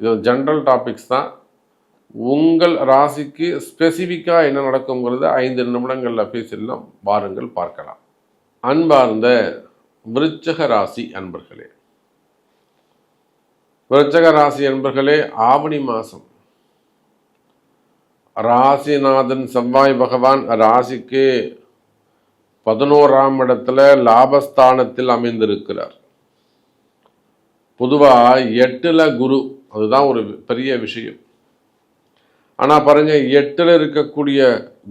இது general topics தான். உங்கள் ராசிக்கு ஸ்பெசிஃபிக்காக என்ன நடக்குங்கிறத ஐந்து நிமிடங்களில் பேசிடலாம். வாருங்கள் பார்க்கலாம். அன்பார்ந்த விருச்சக ராசி அன்பர்களே. விருச்சக ராசி அன்பர்களே ஆவணி மாதம் ராசிநாதன் செவ்வாய் பகவான் ராசிக்கு பதினோராம் இடத்துல லாபஸ்தானத்தில் அமைந்திருக்கிறார். பொதுவாக எட்டுல குரு அதுதான் ஒரு பெரிய விஷயம். ஆனால் பாருங்க எட்டில் இருக்கக்கூடிய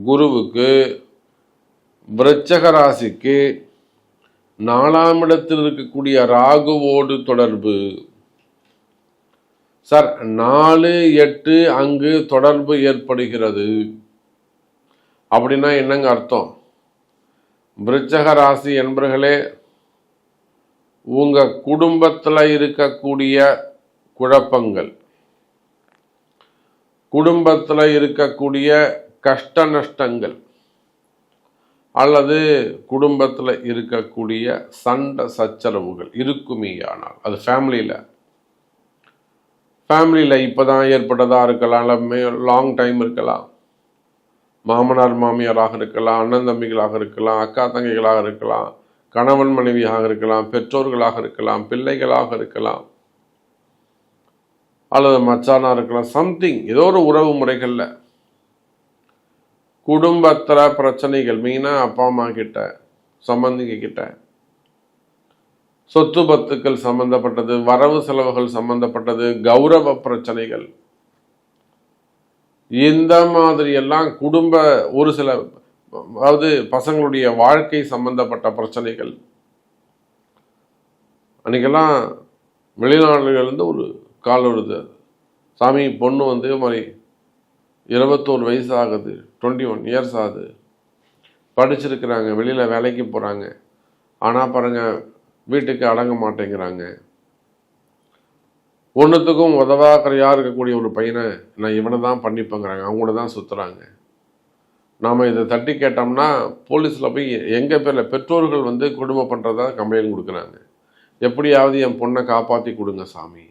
குருவுக்கு விருச்சக ராசிக்கு நாலாம் இடத்தில் இருக்கக்கூடிய ராகுவோடு தொடர்பு. சார் நாலு எட்டு அங்கு தொடர்பு ஏற்படுகிறது. அப்படின்னா என்னங்க அர்த்தம்? விருச்சக ராசி என்பர்களே உங்கள் குடும்பத்தில் இருக்கக்கூடிய குழப்பங்கள். குடும்பத்தில் இருக்கக்கூடிய கஷ்ட நஷ்டங்கள் அல்லது குடும்பத்தில் இருக்கக்கூடிய சண்டை சச்சரவுகள் இருக்குமேயானால் அது ஃபேமிலியில் ஃபேமிலியில் இப்போ தான் ஏற்பட்டதாக இருக்கலாம் இல்லை லாங் டைம் இருக்கலாம். மாமனார் மாமியாராக இருக்கலாம் அண்ணன் தம்பிகளாக இருக்கலாம் அக்கா தங்கைகளாக இருக்கலாம் கணவன் மனைவியாக இருக்கலாம் பெற்றோர்களாக இருக்கலாம் பிள்ளைகளாக இருக்கலாம். அல்லது மச்சானா இருக்கலாம் சம்திங் ஏதோ ஒரு உறவு முறைகளில். குடும்பத்தில் பிரச்சனைகள் மெயினாக அப்பா அம்மா கிட்ட சம்பந்திங்க கிட்ட. சொத்து பத்துக்கள் சம்பந்தப்பட்டது வரவு செலவுகள் சம்பந்தப்பட்டது கௌரவ பிரச்சனைகள். இந்த மாதிரி எல்லாம் குடும்ப ஒரு சில அதாவது பசங்களுடைய வாழ்க்கை சம்பந்தப்பட்ட பிரச்சனைகள். அன்னைக்கெல்லாம் வெளிநாடுகள்லேருந்து ஒரு கால் விழுது சாமி பொண்ணு வந்து மாதிரி இருபத்தோரு வயசு ஆகுது டுவெண்ட்டி ஒன் இயர்ஸ் ஆகுது. படிச்சிருக்கிறாங்க வெளியில் வேலைக்கு போகிறாங்க ஆனால் பாருங்கள் வீட்டுக்கு அடங்க மாட்டேங்கிறாங்க. ஒன்றுத்துக்கும் உதவாக்கறையாக இருக்கக்கூடிய ஒரு பையனை நான் இவனை தான் பண்ணிப்பேங்கிறாங்க. அவங்கள தான் சுற்றுறாங்க நாம் இதை தட்டி கேட்டோம்னா போலீஸில் போய் எங்கள் பேரில் பெற்றோர்கள் வந்து குடும்பம் பண்ணுறதா கம்ப்ளைண்ட் கொடுக்குறாங்க. எப்படியாவது என் பொண்ணை காப்பாற்றி கொடுங்க சாமி.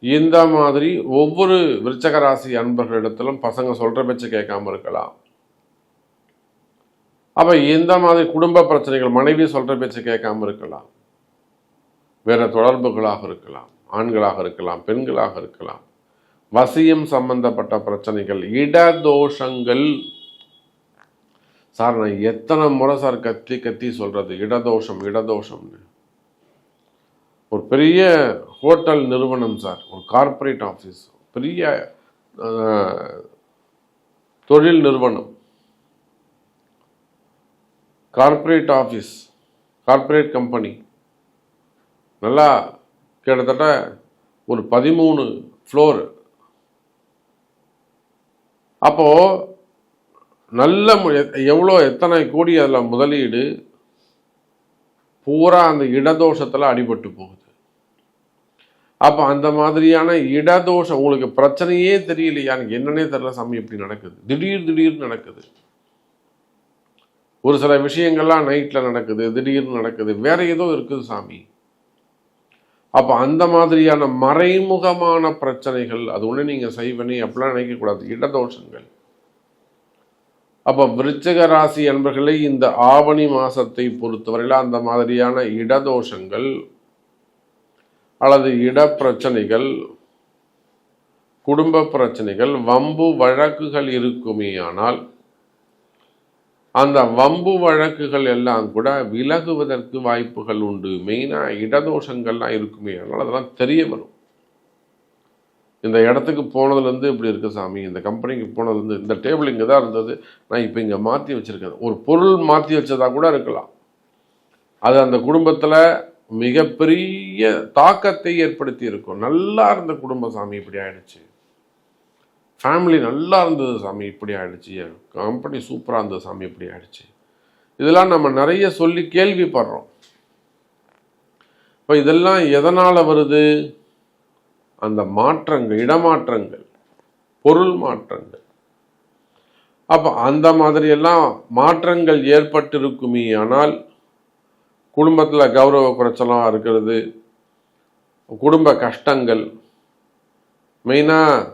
இந்த மாதிரி ஒவ்வொரு விருச்சக ராசி அன்பர்களிடத்திலும் பசங்க சொல்கிற பேச்சு கேட்காம இருக்கலாம். அப்போ இந்த மாதிரி குடும்ப பிரச்சனைகள் மனைவி சொல்கிற பேச்சு கேட்காம இருக்கலாம். வேற தொடர்புகளாக இருக்கலாம் ஆண்களாக இருக்கலாம் பெண்களாக இருக்கலாம். வசியம் சம்பந்தப்பட்ட பிரச்சனைகள் இடதோஷங்கள். சார் நான் எத்தனை முறை சார் கத்தி கத்தி சொல்றது? இடதோஷம் இடதோஷம்னு. ஒரு பெரிய ஹோட்டல் நிறுவனம் சார் ஒரு கார்ப்பரேட் ஆஃபீஸ் பெரிய தொழில் நிறுவனம். கார்ப்பரேட் ஆஃபீஸ் கார்ப்பரேட் கம்பெனி நல்லா கிட்டத்தட்ட ஒரு பதிமூணு ஃப்ளோர் அப்போது நல்ல மு- எவ்வளோ எத்தனை கோடி அதில் முதலீடு? பூரா அந்த இடதோஷத்தில் அடிபட்டு போகுது. அப்போ அந்த மாதிரியான இடதோஷம் உங்களுக்கு பிரச்சனையே தெரியலையா எனக்கு என்னன்னே தெரியல சாமி இப்படி நடக்குது? திடீர் திடீர்னு நடக்குது. ஒரு சில விஷயங்கள்லாம் நைட்டில் நடக்குது திடீர்னு நடக்குது வேற ஏதோ இருக்குது சாமி. அப்போ அந்த மாதிரியான மறைமுகமான பிரச்சனைகள் அது ஒன்று நீங்கள் செய்வனே அப்படிலாம் நினைக்கக்கூடாது இடதோஷங்கள். அப்போ விருச்சக ராசி என்பர்களை இந்த ஆவணி மாசத்தை பொறுத்தவரையில் அந்த மாதிரியான இடதோஷங்கள் அல்லது இடப்பிரச்சனைகள் குடும்ப பிரச்சனைகள் வம்பு வழக்குகள் இருக்குமேயானால் அந்த வம்பு வழக்குகள் எல்லாம் கூட விலகுவதற்கு வாய்ப்புகள் உண்டு. மெயினாக இடதோஷங்கள்லாம் இருக்குமே அதனால் அதெல்லாம் தெரிய வரும். இந்த இடத்துக்கு போனதுலேருந்து இப்படி இருக்கு சாமி இந்த கம்பெனிக்கு போனதுலேருந்து இந்த டேபிள் இங்கே தான் இருந்தது நான் இப்போ இங்கே மாற்றி வச்சுருக்கேன். ஒரு பொருள் மாற்றி வச்சதா கூட இருக்கலாம். அது அந்த குடும்பத்தில் மிகப்பெரிய தாக்கத்தை ஏற்படுத்தி இருக்கும் நல்லா இருந்த குடும்ப சாமி இப்படி ஆயிடுச்சு. ஃபேமிலி நல்லா இருந்தது சாமி இப்படி ஆயிடுச்சு. கம்பெனி சூப்பராக இருந்தது சாமி இப்படி ஆயிடுச்சு. இதெல்லாம் நம்ம நிறைய சொல்லி கேள்விப்படுறோம். இப்போ இதெல்லாம் எதனால் வருது? அந்த மாற்றங்கள் இடமாற்றங்கள் பொருள் மாற்றங்கள். அப்போ அந்த மாதிரியெல்லாம் மாற்றங்கள் ஏற்பட்டிருக்குமே ஆனால் குடும்பத்தில் கௌரவ குறைச்சலாக இருக்கிறது குடும்ப கஷ்டங்கள் மெயினாக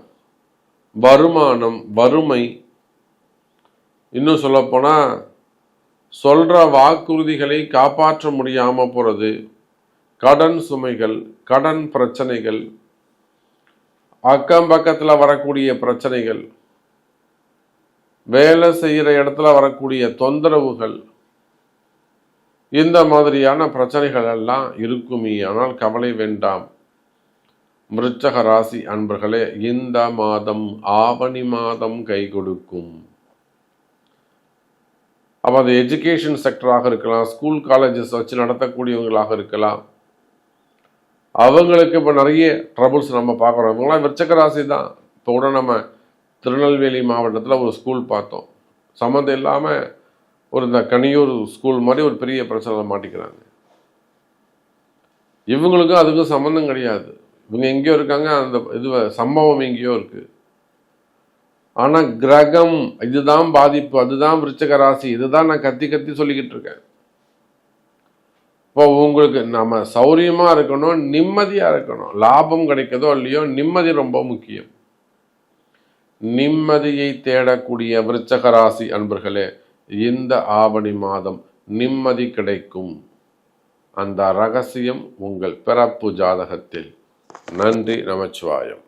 வருமானம் வறுமை. இன்னும் சொல்லப்போனால் சொல்கிற வாக்குறுதிகளை காப்பாற்ற முடியாமல் போகிறது கடன் சுமைகள் கடன் பிரச்சனைகள் அக்கம் பக்கத்தில் வரக்கூடிய பிரச்சனைகள் வேலை செய்கிற இடத்துல வரக்கூடிய தொந்தரவுகள் இந்த மாதிரியான பிரச்சனைகள் எல்லாம் இருக்குமே. ஆனால் கவலை வேண்டாம். மிருச்சக ராசி அன்பர்களே இந்த மாதம் ஆவணி மாதம் கை கொடுக்கும். அப்போ அது எஜுகேஷன் செக்டராக இருக்கலாம் ஸ்கூல் காலேஜஸ் வச்சு நடத்தக்கூடியவங்களாக இருக்கலாம். அவங்களுக்கு இப்போ நிறைய ட்ரபுள்ஸ் நம்ம பார்க்குறோம். இவங்களாம் விருச்சக ராசி தான். இப்போ கூட நம்ம திருநெல்வேலி மாவட்டத்தில் ஒரு ஸ்கூல் பார்த்தோம். சம்மந்தம் இல்லாமல் ஒரு இந்த கனியூர் ஸ்கூல் மாதிரி ஒரு பெரிய பிரச்சனை மாட்டிக்கிறாங்க. இவங்களுக்கும் அதுக்கும் சம்மந்தம் கிடையாது. இவங்க எங்கேயோ இருக்காங்க அந்த இது சம்பவம் எங்கேயோ இருக்கு. ஆனால் கிரகம் இதுதான் பாதிப்பு அதுதான் விருச்சக ராசி இதுதான் நான் கத்தி கத்தி சொல்லிக்கிட்டு இருக்கேன். இப்போ உங்களுக்கு நம்ம சௌரியமாக இருக்கணும் நிம்மதியாக இருக்கணும். லாபம் கிடைக்கதோ இல்லையோ நிம்மதி ரொம்ப முக்கியம். நிம்மதியை தேடக்கூடிய விருச்சக ராசி அன்பர்களே இந்த ஆவணி மாதம் நிம்மதி கிடைக்கும். அந்த ரகசியம் உங்கள் பிறப்பு ஜாதகத்தில். நன்றி நமச்சிவாயம்.